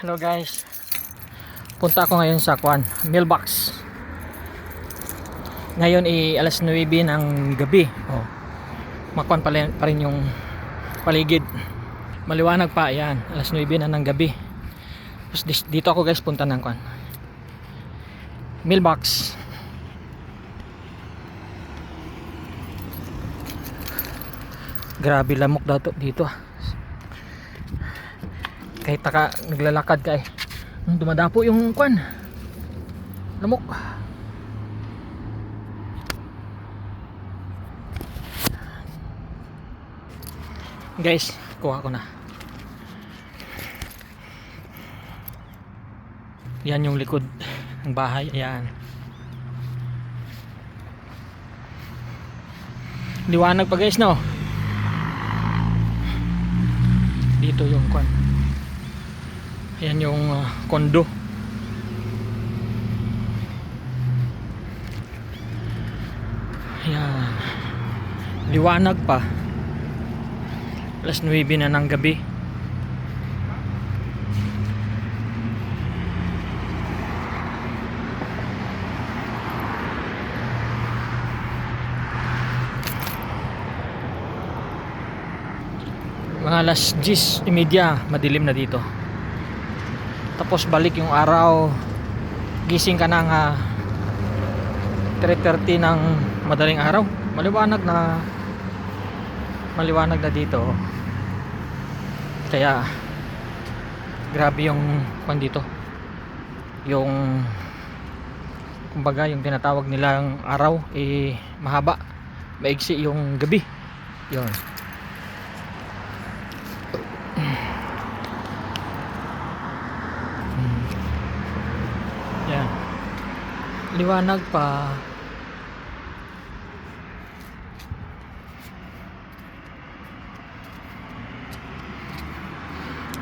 Hello guys. Punta ako ngayon sa Kwan, mailbox. Ngayon i alas 9 ng gabi. Oh. Makwan pa pa rin yung paligid. Maliwanag pa, ayan. Alas 9 na ng gabi. Tapos dito ako guys punta ng Kwan. Mailbox. Grabe lamok daw to dito. ah. Kahit taka naglalakad ka eh. Hmm, Dumadapo yung kwan. Lamok. Guys, kuha ko na. Yan yung likod ng bahay. Ayan. Liwanag pa guys no. Dito yung kwan. Ayan yung uh, kondo. Ayan. Liwanag pa. Alas 9 na ng gabi. Mga alas 10 imedya, madilim na dito tapos balik yung araw. Gising ka ng ah, 3.30 ng madaling araw. Maliwanag na maliwanag na dito. Kaya grabe yung kwan dito. Yung kumbaga yung tinatawag nilang araw eh mahaba. Maigsi yung gabi. Yun Yan. Liwanag pa.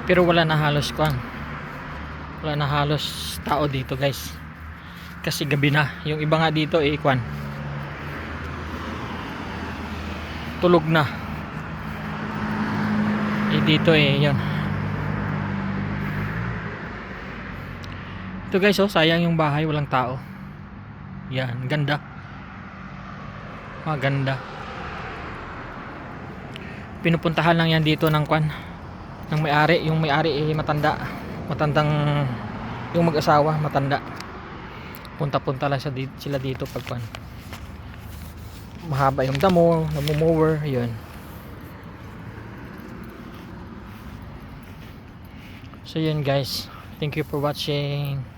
Pero wala na halos kwan. Wala na halos tao dito, guys. Kasi gabi na. Yung iba nga dito eh kwan. Tulog na. Eh dito eh, yun. Ito guys, oh, sayang yung bahay, walang tao. Yan, ganda. Maganda. Pinupuntahan lang yan dito ng kwan. Ng may-ari, yung may-ari eh matanda. Matandang yung mag-asawa, matanda. Punta-punta lang siya sila dito pag kwan. Mahaba yung damo, namumower, yun. So yun guys. Thank you for watching.